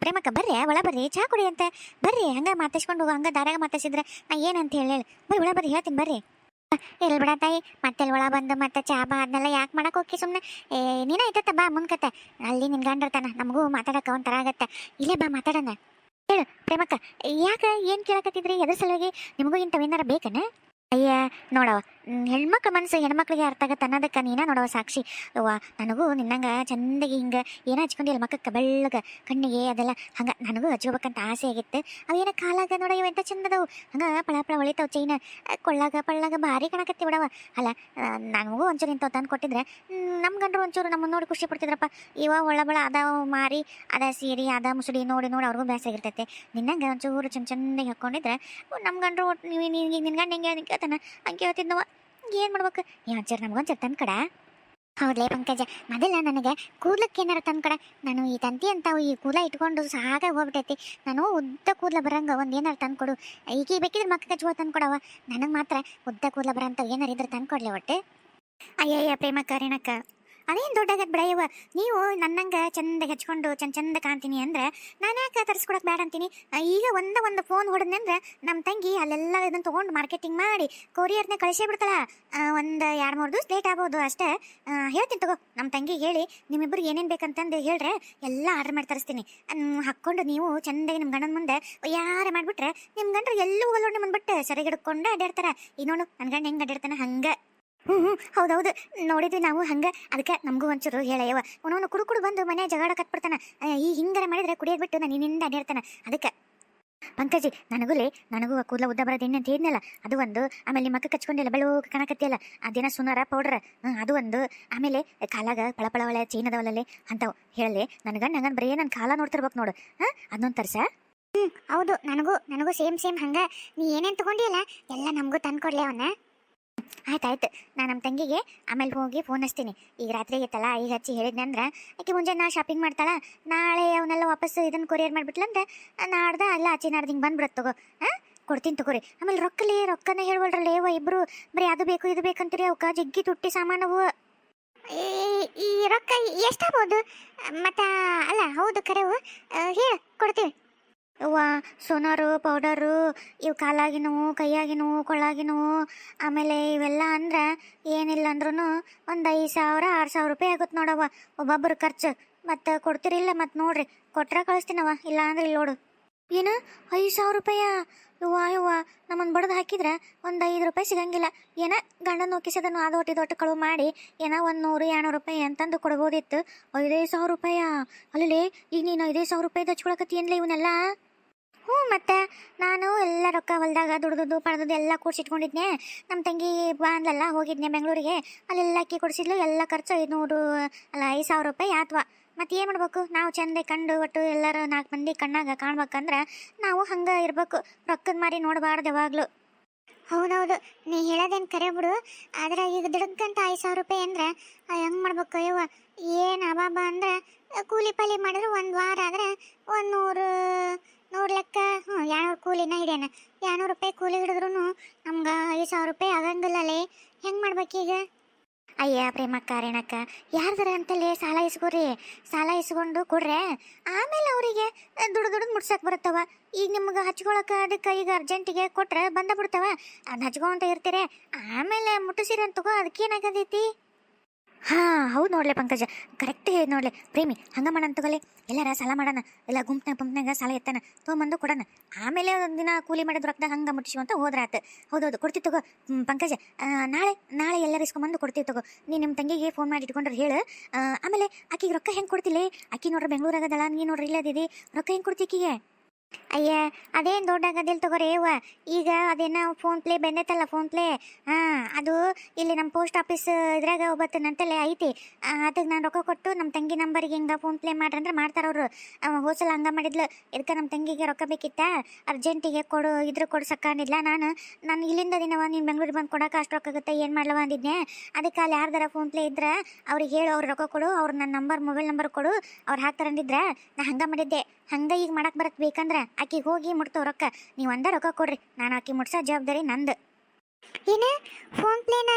ಪ್ರೇಮಕ್ಕ ಬರ್ರಿ ಒಳ ಬರ್ರಿ, ಚಾ ಕುಡಿ ಅಂತ. ಬರ್ರಿ, ಹಂಗ ಮಾತಾಡ್ಸ್ಕೊಂಡು, ಹೋಗೋ ಹಂಗ ದಾರ್ಯಾಗ ಮಾತಾಡ್ಸಿದ್ರೆ. ನಾ ಏನಂತ ಹೇಳಿ ಬರ್ರಿ ಒಳ ಬರ್ರಿ, ಹೇಳ್ತೀನಿ, ಬರ್ರಿ. ಎಲ್ಲಿ ಬಿಡ ತಾಯಿ ಮತ್ತೆ ಒಳ ಬಂದು, ಮತ್ತೆ ಚಾ ಬಾ ಅದನ್ನೆಲ್ಲ ಯಾಕೆ ಮಾಡಕ್ಕೆ ಹೋಗಿ ಸುಮ್ಮನೆ ಏ, ನೀನ ಐತತ್ತ ಬಾ ಮುಂದ್ಕತ್ತೆ ಅಲ್ಲಿ ನಿನ್ ಗಂಡಿರ್ತಾನ ನಮಗೂ ಮಾತಾಡಕ ಒಂಥರ ಆಗತ್ತೆ. ಇಲ್ಲೇ ಬಾ, ಮಾತಾಡೋಣ. ಹೇಳು, ಪ್ರೇಮಕ್ಕ, ಯಾಕ ಏನು ಕೇಳಕತ್ತಿದ್ರಿ? ಎದ್ರ ಸಲುವಾಗಿ ನಿಮಗೂ ಇಂಥವೇನಾರ ಬೇಕನ? ಅಯ್ಯ ನೋಡವ ಹೆಣ್ಮಕ್ಳ ಮನಸ್ಸು ಹೆಣ್ಮಕ್ಳಿಗೆ ಅರ್ಥ ಆಗತ್ತೆ ಅನ್ನೋದಕ್ಕೆ ನೀನ ನೋಡವ ಸಾಕ್ಷಿ. ಅವ್ವ, ನನಗೂ ನಿನ್ನಂಗೆ ಚಂದಗಿ ಹಿಂಗೆ ಏನ ಹಚ್ಕೊಂಡಿಲ್ಲ ಮಕ್ಕಕ್ಕೆ ಬೆಳ್ಳಗ ಕಣ್ಣಿಗೆ ಅದೆಲ್ಲ ಹಂಗೆ ನನಗೂ ಹಚ್ಕೋಬೇಕಂತ ಆಸೆ ಆಗಿತ್ತು. ಅವೇನ ಕಾಲಾಗ ನೋಡ ಎಂತ ಚಂದದವು. ಹಂಗೆ ಪಳ ಪಳ ಹೊಳಿತಾವ ಚೈನ. ಕೊಳ್ಳಾಗ ಪಳ್ಳಾಗ ಭಾರಿ ಕಣಕತ್ತಿ ಬಿಡವ. ಅಲ್ಲ ನನಗೂ ಒಂಚೂರು ಇಂಥವು ತಂದು ಕೊಟ್ಟಿದ್ರೆ ನಮ್ಮ ಗಂಡರು ಒಂಚೂರು ನಮ್ಮನ್ನು ನೋಡಿ ಖುಷಿ ಪಡ್ತಿದ್ರಪ್ಪ. ಇವ ಒಳಬಳ ಅದ ಮಾರಿ, ಅದ ಸೀರೆ, ಅದ ಮುಸುಡಿ ನೋಡಿ ನೋಡಿ ಅವ್ರಿಗೂ ಬೇಸಾಗಿರ್ತೈತೆ ನಿನ್ನಂಗೆ ಒಂಚೂರು ಚಂದ ಚಂದಾಗಿ ಹಾಕ್ಕೊಂಡಿದ್ರೆ ನಮ್ಮ ಗಂಡರು ನೀವು ನಿನ್ನ ಗಂಡ ಹೆಂಗೆ ಕೇಳ್ತಾನ? ಹಂಗೆ ಕೇಳ್ತಿದ್ನವ. ಏನು ಮಾಡ್ಬೇಕು? ಯಾವ ಒಂಚೂರು ನಮಗೊಂಚೂರು ತಂದು ಹೌದ್ಲೇ ಪಂಕಜ ಮೊದಲ ನನಗೆ ಕೂದ್ಲಕ್ಕೆ ಏನಾರ ತಂದು ಕಡ. ನಾನು ಈ ತಂತಿ ಅಂತ ಈ ಕೂದಲ ಇಟ್ಕೊಂಡು ಸಾಗ ಹೋಗ್ಬಿಟ್ಟೈತಿ. ನಾನು ಉದ್ದ ಕೂದಲ ಬರಂಗ ಒಂದು ಏನಾರು ತಂದು ಕೊಡು. ಈಗ ಬೇಕಿದ್ರೆ ಮಕ್ಕ ಕಚ್ಕೋ ತಂದು ಕೊಡವ ನನಗೆ ಮಾತ್ರ ಉದ್ದ ಕೂದಲ ಬರಂತ ಏನಾರು ಇದ್ರೆ ತಂದು ಕೊಡ್ಲಿ ಒಟ್ಟು. ಅಯ್ಯಯ್ಯ ಪ್ರೇಮಕ್ಕ ಕರಿಣಕ್ಕ. ಅದೇನು ದೊಡ್ಡಾಗತ್ ಬಿಡಯ್ಯವ ನೀವು ನನ್ನಂಗೆ ಚಂದ ಹೆಚ್ಕೊಂಡು, ಚಂದ ಚಂದ ಕಾಣ್ತೀನಿ ಅಂದ್ರೆ ನಾನು ಯಾಕೆ ತರಿಸ್ಕೊಡಕ್ಕೆ ಬೇಡ ಅಂತೀನಿ? ಈಗ ಒಂದ ಒಂದು ಫೋನ್ ಹೊಡೆದ್ನೆ ಅಂದ್ರೆ ನಮ್ಮ ತಂಗಿ ಅಲ್ಲೆಲ್ಲ ಇದನ್ನು ತೊಗೊಂಡು ಮಾರ್ಕೆಟಿಂಗ್ ಮಾಡಿ ಕೊರಿಯರ್ನ ಕಳಿಸೇ ಬಿಡ್ತಾಳ. ಒಂದು ಎರಡು ಮೂರು ದಿವಸ ಲೇಟ್ ಆಗ್ಬೋದು ಅಷ್ಟೇ. ಹೇಳ್ತೀನಿ ತಗೋ ನಮ್ಮ ತಂಗಿಗೆ ಹೇಳಿ ನಿಮ್ಮಿಬ್ಬರು ಏನೇನು ಬೇಕಂತಂದು ಹೇಳ್ರೆ ಎಲ್ಲ ಆರ್ಡರ್ ಮಾಡಿ ತರಿಸ್ತೀನಿ. ಹಾಕ್ಕೊಂಡು ನೀವು ಚಂದಾಗಿ ನಿಮ್ಮ ಗಂಡನ ಮುಂದೆ ಯಾರ ಮಾಡಿಬಿಟ್ರೆ ನಿಮ್ಮ ಗಂಡ್ರು ಎಲ್ಲೂ ಹೋಗಲ್ಲ ಬಂದ್ಬಿಟ್ಟು ಬಿಟ್ಟು ಸರಿಗೆ ಹಿಡ್ಕೊಂಡು ಅಡ್ಡಾಡ್ತಾರೆ ನೋಡು ನನ್ನ ಗಂಡ ಹೆಂಗೆ ಅಡ್ಡಾಡ್ತಾನೆ ಹಂಗೆ. ಹ್ಞೂ ಹ್ಞೂ ಹೌದೌದು. ನೋಡಿದ್ವಿ ನಾವು ಹಂಗೆ. ಅದಕ್ಕೆ ನಮಗೂ ಒಂಚೂರು ಹೇಳಯ್ಯವ ಅವನವನು ಕುಡು ಕುಡು ಬಂದು ಮನೆ ಜಗಳ ಕಟ್ಬಿಡ್ತಾನೆ. ಈ ಹಿಂಗಾರ ಮಾಡಿದ್ರೆ ಕುಡಿಯೋದು ಬಿಟ್ಟು ನಾನು ನಿನ್ನಿಂದ ಅಡ್ಡಾಡ್ತಾನೆ ಅದಕ್ಕೆ, ಪಂಕಜಿ ನನಗುಲೇ ನನಗೂ ಕೂದಲ ಉದ್ದ ಬರೋದು ಎಣ್ಣೆ ಅಂತ ಅದು ಒಂದು, ಆಮೇಲೆ ನಿಮ್ಮ ಮಕ್ಕ ಕಚ್ಕೊಂಡಿಲ್ಲ ಬೆಳು ಕಾಣಕತ್ತಿಯಲ್ಲ. ಅದೇನ ಸುನಾರ ಪೌಡ್ರ್ ಅದು ಒಂದು. ಆಮೇಲೆ ಕಾಲಾಗ ಪಳಪಳ ಒಳ್ಳೆ ಚೈನ್ ಅದಾವಲ್ಲೇ ಹೇಳಲಿ ಹೇಳಲೆ ನನಗ ನಂಗನ್ ಬರೀ ನನ್ನ ಕಾಲ ನೋಡ್ತಿರ್ಬೇಕು ನೋಡು. ಹಾಂ, ಅದೊಂದು ತರ್ಸ? ಹೌದು. ನನಗೂ ನನಗೂ ಸೇಮ್ ಸೇಮ್ ಹಂಗೆ. ನೀ ಏನೇನು ತಗೊಂಡಿಯಲ್ಲ, ಎಲ್ಲ ನಮಗೂ ತಂದು ತಂದ್ಕೊಡ್ಲಿ ಅವನ್ನ ಆಯ್ತಾಯ್ತು ನಾನು ನಮ್ಮ ತಂಗಿಗೆ ಆಮೇಲೆ ಹೋಗಿ ಫೋನ್ ಹಚ್ತೀನಿ. ಈಗ ರಾತ್ರಿ ಇತ್ತಲ್ಲ ಈಗ ಹಚ್ಚಿ ಹೇಳಿದ್ನಂದ್ರೆ ಆಕೆ ಮುಂಜಾನೆ ನಾ ಶಾಪಿಂಗ್ ಮಾಡ್ತಾಳ, ನಾಳೆ ಅವನ್ನೆಲ್ಲ ವಾಪಸ್ ಇದನ್ನು ಕೊರಿಯರ್ ಮಾಡ್ಬಿಟ್ಲಂದ್ರೆ ನಾಡ್ದ ಅಲ್ಲ ಆಚೆ ನಾಡ್ದು ಹಿಂಗೆ ಬಂದ್ಬಿಡತ್ತೆ ತಗೋ ಹಾಂ ಕೊಡ್ತೀನಿ ತಗೋರಿ. ಆಮೇಲೆ ರೊಕ್ಕಲಿ, ರೊಕ್ಕನ ಹೇಳ್ವಲ್ರಲ್ಲ ಏವ ಇಬ್ಬರು ಬರೀ ಅದು ಬೇಕು, ಇದು ಬೇಕಂತೀರಿ ಅವಕ್ಕ ಜಗ್ಗಿ ತುಟ್ಟಿ ಸಾಮಾನವು. ಈ ರೊಕ್ಕ ಎಷ್ಟಾಗ್ಬೋದು ಮತ್ತು, ಅಲ್ಲ, ಹೌದು, ಕರೆವು. ಹೇಳ, ಕೊಡ್ತೀವಿ. ಅವ್ವ ಸೋನಾರು, ಪೌಡರು, ಇವು ಕಾಲಾಗಿನವು ಕೈಯಾಗಿನವು ಕೊಳಾಗಿನವು ಆಮೇಲೆ ಇವೆಲ್ಲ ಅಂದ್ರೆ ಏನಿಲ್ಲ ಅಂದ್ರೂ ಒಂದು ಐದು ಸಾವಿರ, ಆರು ಸಾವಿರ ರೂಪಾಯಿ ಆಗುತ್ತೆ ನೋಡವ್ವ. ಒಬ್ಬೊಬ್ಬರು ಖರ್ಚು. ಮತ್ತು ಕೊಡ್ತಿರಿಲ್ಲ ಮತ್ತು ನೋಡ್ರಿ. ಕೊಟ್ರೆ ಕಳಿಸ್ತೀನವ್ವ. ಇಲ್ಲ ಅಂದ್ರೆ ಇಲ್ಲಿ ನೋಡು. ಏನು? ಐದು ಸಾವಿರ ರೂಪಾಯ? ಇವ್ವ ಯವ್ವ ನಮ್ಮನ್ನು ಬಡ್ದು ಹಾಕಿದ್ರೆ ಒಂದು ಐದು ರೂಪಾಯಿ ಸಿಗಂಗಿಲ್ಲ. ಏನ ಗಂಡನ ನೋಕಿಸದನ್ನು ಅದು ಒಟ್ಟು ದೊಡ್ಡ ಕಳುವು ಮಾಡಿ, ಏನೋ ಒಂದು ನೂರು, ಎರಡುನೂರು ರೂಪಾಯಿ ಅಂತಂದು ಕೊಡ್ಬೋದಿತ್ತು. ಐದೈದು ಸಾವಿರ ರೂಪಾಯ? ಅಲ್ಲೇ ಈಗ ನೀನು ಐದೈದು ಸಾವಿರ ರೂಪಾಯಿ ಹಚ್ಕೊಳಕತ್ತಿ ಏನ್ಲ ಇವನ್ನೆಲ್ಲ? ಹ್ಞೂ ಮತ್ತೆ, ನಾನು ಎಲ್ಲ ರೊಕ್ಕ ಹೊಲ್ದಾಗ ದುಡ್ದು ಪಡೆದದ್ದು ಎಲ್ಲ ಕೂಡ್ಸಿಟ್ಕೊಂಡಿದ್ನೆ. ನಮ್ಮ ತಂಗಿ ಬಾ ಅಂದ್ಲಲ್ಲ, ಹೋಗಿದ್ನೆ ಬೆಂಗಳೂರಿಗೆ. ಅಲ್ಲೆಲ್ಲ ಅಕ್ಕಿ ಕೊಡಿಸಿದ್ಲು, ಎಲ್ಲ ಖರ್ಚು ಐದುನೂರು, ಅಲ್ಲ ಐದು ಸಾವಿರ ರೂಪಾಯಿ ಆತ್ವ. ಮತ್ತೆ ಏನು ಮಾಡ್ಬೇಕು? ನಾವು ಚಂದ ಕಂಡು ಒಟ್ಟು ಎಲ್ಲರೂ ನಾಲ್ಕು ಮಂದಿ ಕಣ್ಣಾಗ ಕಾಣ್ಬೇಕಂದ್ರೆ ನಾವು ಹಂಗೆ ಇರಬೇಕು. ರೊಕ್ಕದ ಮಾರಿ ನೋಡಬಾರ್ದು ಯಾವಾಗಲೂ. ಹೌದೌದು. ನೀ ಹೇಳೋದೇನು ಕರೆ ಬಿಡು. ಆದ್ರೆ ಈಗ ದುಡ್ಗಂತ ಐದು ಸಾವಿರ ರೂಪಾಯಿ ಅಂದ್ರೆ ಹೆಂಗೆ ಮಾಡ್ಬೇಕು ಅಯ್ಯವ ಏನು ಅಬಾಬ ಅಂದ್ರೆ, ಕೂಲಿ ಪಾಲಿ ಮಾಡಿದ್ರೆ ಒಂದು ವಾರ ಆದ್ರೆ ಒಂದು ನೂರು ನೂರು ಲೆಕ್ಕ ಹ್ಞೂ ಎರಡ್ನೂರು ಕೂಲಿನ ಹಿಡ್ಯಾನ. ಎರಡ್ನೂರು ರೂಪಾಯಿ ಕೂಲಿ ಹಿಡಿದ್ರು ನಮ್ಗೆ ಐದು ಸಾವಿರ ರೂಪಾಯಿ ಆಗಂಗಿಲ್ಲಲೇ. ಹೆಂಗೆ ಮಾಡ್ಬೇಕೀಗ? ಅಯ್ಯ ಪ್ರೇಮಕ್ಕ ರೇಣಕ್ಕ, ಯಾರ್ದಾರ ಅಂತಲೇ ಸಾಲ ಇಸ್ಕೋರಿ ಸಾಲ ಇಸ್ಕೊಂಡು ಕೊಡ್ರೆ ಆಮೇಲೆ ಅವರಿಗೆ ದುಡ್ಡು ದುಡ್ಡು ಮುಟ್ಸಕ್ ಬರುತ್ತವ. ಈಗ ನಿಮ್ಗೆ ಹಚ್ಕೊಳಕ ಅದಕ್ಕೆ ಈಗ ಅರ್ಜೆಂಟಿಗೆ ಕೊಟ್ರೆ ಬಂದ ಬಿಡ್ತಾವ. ಅದು ಹಚ್ಕೊಂತ ಇರ್ತೀರಿ. ಆಮೇಲೆ ಮುಟ್ಟಿಸಿರಂತಗೋ ಅದಕ್ಕೇನಾಗದೈತಿ ಹಾ, ಹೌದು ನೋಡ್ಲೆ ಪಂಕಜ. ಕರೆಕ್ಟ್ ಹೇಳಿ ನೋಡ್ಲೆ. ಪ್ರೇಮಿ, ಹಂಗ ಮಾಡೋಣ ತಗೊಳ್ಳಿ. ಎಲ್ಲಾರ ಸಾಲ ಮಾಡೋಣ. ಎಲ್ಲ ಗುಂಪ್ನಾಗ ಪಂಪ್ನಾಗ ಸಾಲ ಎತ್ತಾನ ತೊಗೊಂಬಂದು ಕೊಡೋಣ. ಆಮೇಲೆ ಒಂದು ದಿನ ಕೂಲಿ ಮಾಡಿದ ರೊಕ್ಕದಾಗ ಹಂಗೆ ಮುಟ್ಟಿಸುವಂತ ಹೌದು ಹೌದೌದು, ಕೊಡ್ತೀವಿ ತಗೋ. ಪಂಕಜ ನಾಳೆ ನಾಳೆ ಎಲ್ಲರೂ ಇಸ್ಕೊಂಬಂದು ಕೊಡ್ತೀವಿ ತಗೋ. ನೀ ನಿಮ್ಮ ತಂಗಿಗೆ ಫೋನ್ ಮಾಡಿ ಇಟ್ಕೊಂಡ್ರೆ ಹೇಳು. ಆಮೇಲೆ ಆಕಿಗೆ ರೊಕ್ಕ ಹೆಂಗೆ ಕೊಡ್ತಿಲ್ಲ ಆಕಿ ನೋಡ್ರಿ ಬೆಂಗಳೂರಾಗದಲ್ಲ ನೀ ನೋಡ್ರಿ ಇಲ್ಲದಿದಿ ರೊಕ್ಕ ಹೆಂಗೆ ಕೊಡ್ತಿ ಆಕಿಗೆ? ಅಯ್ಯ, ಅದೇನು ದೊಡ್ಡ ದೊಡ್ಡಾಗದಿಲ್ಲ ತಗೋರಿ ಅವ್ವ? ಈಗ ಅದೇನ ಫೋನ್ ಪ್ಲೇ ಬಂದೈತಲ್ಲ ಫೋನ್ ಪ್ಲೇ ಹಾಂ, ಅದು ಇಲ್ಲಿ ನಮ್ಮ ಪೋಸ್ಟ್ ಆಫೀಸ್ ಇದ್ರಾಗ ಒಬ್ಬತ್ತು ಐತಿ. ಅದಕ್ಕೆ ನಾನು ರೊಕ್ಕ ಕೊಟ್ಟು ನಮ್ಮ ತಂಗಿ ನಂಬರ್ಗೆ ಹಿಂಗೆ ಫೋನ್ ಪ್ಲೇ ಮಾಡ್ರಿ ಅಂದ್ರೆ ಮಾಡ್ತಾರೆ ಅವರು. ಹೋಸಲ ಹಂಗೆ ಮಾಡಿದ್ಲು. ಇದಕ್ಕೆ ನಮ್ಮ ತಂಗಿಗೆ ರೊಕ್ಕ ಬೇಕಿತ್ತ? ಅರ್ಜೆಂಟಿಗೆ ಕೊಡು, ಇದ್ರ ಕೊಡು ನಾನು. ನಾನು ಇಲ್ಲಿಂದ ದಿನವ ನೀನು ಬೆಂಗ್ಳೂರಿಗೆ ಬಂದು ಕೊಡೋಕೆ ಅಷ್ಟು ರೊಕ್ಕ ಆಗುತ್ತೆ, ಏನು ಮಾಡ್ಲವ ಅಂದಿದ್ದೆ ಅದಕ್ಕೆ ಅಲ್ಲಿ ಯಾರ್ದಾರ ಫೋನ್ ಪ್ಲೇ ಇದ್ರೆ, ಅವ್ರಿಗೆ ಹೇಳು, ಅವ್ರ ರೊಕ್ಕ ಕೊಡು, ಅವ್ರು ನನ್ನ ನಂಬರ್ ಮೊಬೈಲ್ ನಂಬರ್ ಕೊಡು, ಅವ್ರು ಹಾಕ್ತಾರಂದಿದ್ರೆ ನಾ ಹಂಗೆ ಮಾಡಿದ್ದೆ. ಹಂಗೆ ಈಗ ಮಾಡಕ್ಕೆ ಬರಕ್ಕೆ ಬೇಕಂದ್ರೆ ಆಕಿಗೆ ಹೋಗಿ ಮುಟ್ತೋ ರೊಕ್ಕ. ನೀವು ಒಂದ ರೊಕ್ಕ ಕೊಡ್ರಿ. ನಾನು ಆಕಿ ಮುಟ್ಸೋ ಜವಾಬ್ದಾರಿ ನಂದು. ಏನು? ಫೋನ್ ಪ್ಲೇನ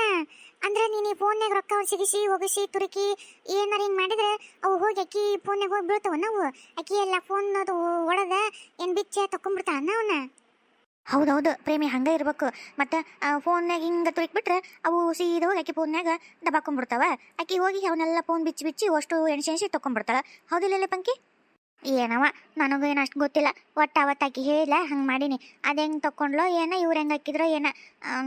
ಅಂದ್ರೆ ನೀನು ಫೋನ್ನಾಗ ರೊಕ್ಕ ಸಿಗಿಸಿ ಹೋಗಿಸಿ ತುರುಕಿ ಏನಾರ ಹಿಂಗೆ ಮಾಡಿದ್ರೆ ಅವು ಹೋಗಿ ಅಕ್ಕಿ ಫೋನ್ಯಾಗ ಹೋಗಿ ಬೀಳ್ತಾವ ನಾವು ಅಕ್ಕಿ ಎಲ್ಲ ಫೋನ್ ಅದು ಒಳದ ಏನು ಬಿಚ್ಚ ತಕೊಂಡ್ಬಿಡ್ತಾನ ಅವನ? ಹೌದೌದು ಪ್ರೇಮಿ ಹಂಗೆ ಇರ್ಬೇಕು. ಮತ್ತು ಫೋನ್ನಾಗ ಹಿಂಗೆ ತುರುಕ್ಬಿಟ್ರೆ ಅವು ಸೀದಾ ಹೋಗಿ ಅಕ್ಕಿ ಫೋನ್ನಾಗ ದಬಾಕೊಂಡ್ಬಿಡ್ತಾವ ಅಕ್ಕಿ ಹೋಗಿ ಅವನ್ನೆಲ್ಲ ಫೋನ್ ಬಿಚ್ಚಿ ಬಿಚ್ಚಿ ಅಷ್ಟು ಎಣ್ಸಿ ಎಣ್ಸಿ ತಕೊಂಡ್ಬಿಡ್ತಾಳ ಹೌದಿಲ್ಲ ಪಂಕಿ? ಏನವ? ನನಗೂ ಏನು ಅಷ್ಟು ಗೊತ್ತಿಲ್ಲ. ಒಟ್ಟು ಅವತ್ತಾಕಿ ಹೇಳಿಲ್ಲ ಹಂಗೆ ಮಾಡೀನಿ. ಅದು ಹೆಂಗೆ ತಕೊಂಡ್ಲೋ ಏನೋ ಇವ್ರು ಹೆಂಗೆ ಹಾಕಿದ್ರು ಏನೋ.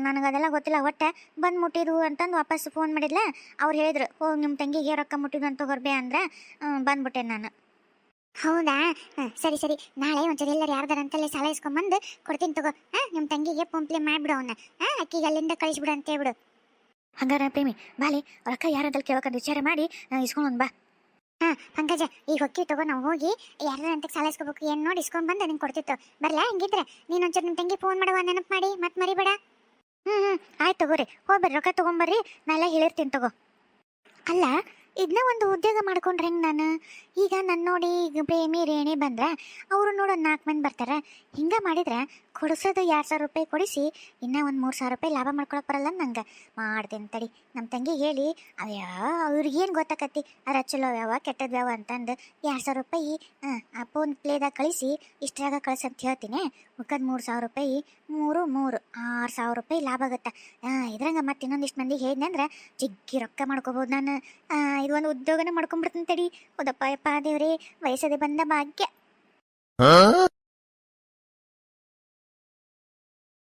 ನನಗೆ ಅದೆಲ್ಲ ಗೊತ್ತಿಲ್ಲ. ಒಟ್ಟೆ ಬಂದು ಮುಟ್ಟಿದ್ವು ಅಂತಂದು ವಾಪಸ್ ಫೋನ್ ಮಾಡಿದ್ಲ. ಅವ್ರು ಹೇಳಿದ್ರು ಹೋಗಿ ನಿಮ್ಮ ತಂಗಿಗೆ ರೊಕ್ಕ ಮುಟ್ಟಿದ್ವು ಅಂತ ಹೊರಬೇ ಅಂದ್ರೆ ಬಂದ್ಬಿಟ್ಟೆ ನಾನು. ಹೌದಾ? ಹ, ಸರಿ ಸರಿ. ನಾಳೆ ಒಂಚೂರು ಎಲ್ಲರೂ ಯಾರ್ದಾರ ಅಂತಲೇ ಸಾಲ ಇಸ್ಕೊಂಬಂದು ಕೊಡ್ತೀನಿ ತಗೋ. ಹಾಂ ನಿಮ್ಮ ತಂಗಿಗೆ ಫೋನ್ ಪ್ಲೇ ಮಾಡಿಬಿಡು ಅವನ್ನ ಹಾಂ ಅಕ್ಕಿಗೆ ಅಲ್ಲಿಂದ ಕಳಿಸ್ಬಿಡು ಅಂತ ಹೇಳ್ಬಿಡು ಹಂಗಾರ ಪ್ರೇಮಿ ಬಾಲಿ ರೊಕ್ಕ ಯಾರದಲ್ಲಿ ಕೇಳೋಕಂತ ವಿಚಾರ ಮಾಡಿ ಇಸ್ಕೊಂಡು ಬಾ. ಹಾಂ, ಪಂಕಜ ಈಗ ಹೊಕ್ಕಿ ತಗೋ, ನಾವು ಹೋಗಿ ಯಾರು ಅಂತ ಸಾಲ ಇಸ್ಕೋಬೇಕು ಏನು ನೋಡಿ ಇಸ್ಕೊಂಡ್ ಬಂದು ನಿಂಗೆ ಕೊಡ್ತಿತ್ತು. ಬರ್ಲಾ ಹಂಗಿದ್ರೆ? ನೀನು ಒಂಚೂರು ನಿಮ್ಮ ತಂಗಿ ಫೋನ್ ಮಾಡುವ ನೆನಪು ಮಾಡಿ ಮತ್ತೆ ಮರಿಬೇಡ. ಹ್ಞೂ ಹ್ಞೂ ಆಯ್ತು ತಗೋರಿ ಹೋಗ್ಬರ್ರಿ, ರೊಕ್ಕ ತೊಗೊಂಬರ್ರಿ ನಾಳೆ ಹೇಳಿರ್ತೀನಿ ತಗೋ. ಅಲ್ಲ ಇದನ್ನ ಒಂದು ಉದ್ಯೋಗ ಮಾಡ್ಕೊಂಡ್ರೆ ಹೆಂಗೆ ನಾನು? ಈಗ ನನ್ನ ನೋಡಿ ಈಗ ಪ್ರೇಮಿ, ರೇಣಿ ಬಂದ್ರೆ, ಅವರು ನೋಡೋ ನಾಲ್ಕು ಮಂದಿ ಬರ್ತಾರೆ. ಹಿಂಗೆ ಮಾಡಿದ್ರೆ ಕೊಡಿಸೋದು ಎರಡು ಸಾವಿರ ರೂಪಾಯಿ ಕೊಡಿಸಿ, ಇನ್ನೂ ಒಂದು ಮೂರು ಸಾವಿರ ರೂಪಾಯಿ ಲಾಭ ಮಾಡ್ಕೊಳಕ್ಕೆ ಬರಲ್ಲ ನಂಗೆ. ಮಾಡ್ತೀನಿ ತಡಿ. ನಮ್ಮ ತಂಗಿ ಹೇಳಿ, ಅಯ್ಯ, ಅವ್ರಿಗೇನು ಗೊತ್ತಾಕತ್ತಿ? ಅದ್ರ ಚಲೋ ಯಾವ ಕೆಟ್ಟದ್ದು ಯಾವ ಅಂತಂದು ಎರಡು ಸಾವಿರ ರೂಪಾಯಿ, ಆ ಫೋನ್ ಪ್ಲೇದಾಗ ಕಳಿಸಿ ಇಷ್ಟ್ರಾಗ ಅಂತ ಹೇಳ್ತೀನಿ. ಮುಖದ ಮೂರು ಸಾವಿರ ರೂಪಾಯಿ, ಮೂರು ಮೂರು, ಆರು ಸಾವಿರ ರೂಪಾಯಿ ಲಾಭ ಆಗುತ್ತೆ. ಇದ್ರಂಗೆ ಮತ್ತೆ ಇನ್ನೊಂದಿಷ್ಟು ಮಂದಿಗೆ ಹೇಳಿದ್ನೆ ಅಂದ್ರೆ ಜಿಗ್ಗಿ ರೊಕ್ಕ ಮಾಡ್ಕೋಬೋದು ನಾನು. ಇದು ಒಂದು ಉದ್ಯೋಗನ ಮಾಡ್ಕೊಂಡ್ಬಿಡ್ತೀನಿ ತಡಿ. ಹೌದಪ್ಪ ಯಪ್ಪ ದೇವ್ರಿ, ವಯಸ್ಸದೆ ಬಂದ ಭಾಗ್ಯ.